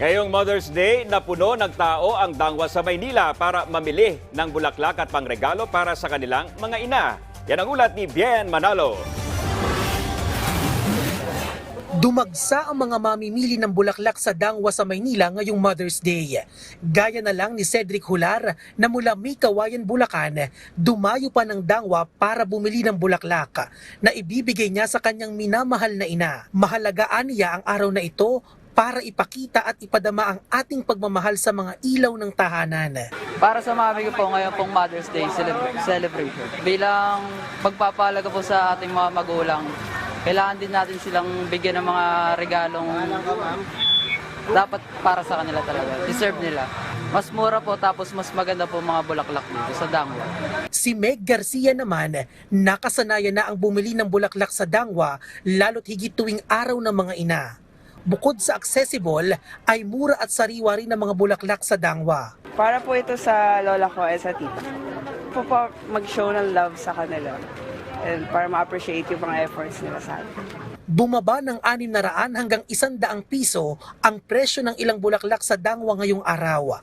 Ngayong Mother's Day, napuno ng tao ang dangwa sa Maynila para mamili ng bulaklak at pangregalo para sa kanilang mga ina. Yan ang ulat ni Bien Manalo. Dumagsa ang mga mamimili ng bulaklak sa Dangwa sa Maynila ngayong Mother's Day. Gaya na lang ni Cedric Hular na mula Mikawayan, Bulacan, dumayo pa ng Dangwa para bumili ng bulaklak na ibibigay niya sa kanyang minamahal na ina. Mahalagaan niya ang araw na ito para ipakita at ipadama ang ating pagmamahal sa mga ilaw ng tahanan. Para sa mami ko po ngayon pong Mother's Day celebra- celebration. Bilang pagpapalaga po sa ating mga magulang, kailangan din natin silang bigyan ng mga regalong dapat para sa kanila talaga. Deserve nila. Mas mura po tapos mas maganda po mga bulaklak dito sa Dangwa. Si Meg Garcia naman, nakasanayan na ang bumili ng bulaklak sa Dangwa lalo't higit tuwing araw ng mga ina. Bukod sa accessible, ay mura at sariwa rin ang mga bulaklak sa Dangwa. Para po ito sa lola ko at sa tita. Po po mag-show ng love sa kanila. And para ma-appreciate yung mga efforts nila sa atin. Bumaba ng 600 hanggang 100 piso ang presyo ng ilang bulaklak sa Dangwa ngayong araw.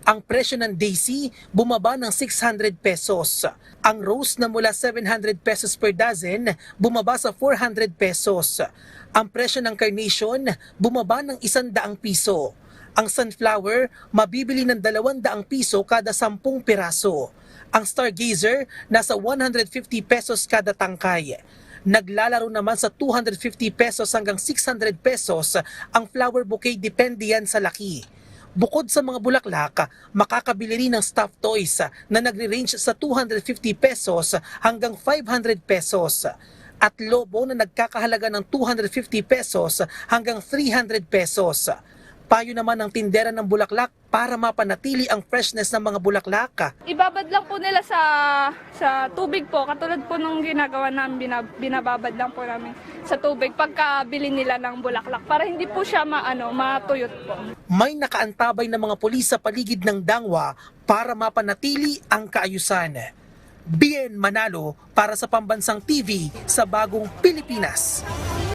Ang presyo ng daisy bumaba ng 600 pesos. Ang rose na mula 700 pesos per dozen bumaba sa 400 pesos. Ang presyo ng carnation bumaba ng 100 piso. Ang sunflower mabibili ng 200 piso kada 10 piraso. Ang stargazer nasa 150 pesos kada tangkay. Naglalaro naman sa 250 pesos hanggang 600 pesos ang flower bouquet depende yan sa laki. Bukod sa mga bulaklak, makakabili rin ng stuffed toys na nagre-range sa 250 pesos hanggang 500 pesos at lobo na nagkakahalaga ng 250 pesos hanggang 300 pesos. Payo naman ng tindera ng bulaklak para mapanatili ang freshness ng mga bulaklak. ibabad lang po nila sa sa tubig po katulad po nung ginagawa namin binab- binababad lang po namin sa tubig pagka bili nila ng bulaklak para hindi po siya maano matuyot po. may nakaantabay ng mga pulis sa paligid ng Dangwa para mapanatili ang kaayusan. Bien Manalo para sa Pambansang TV sa Bagong Pilipinas.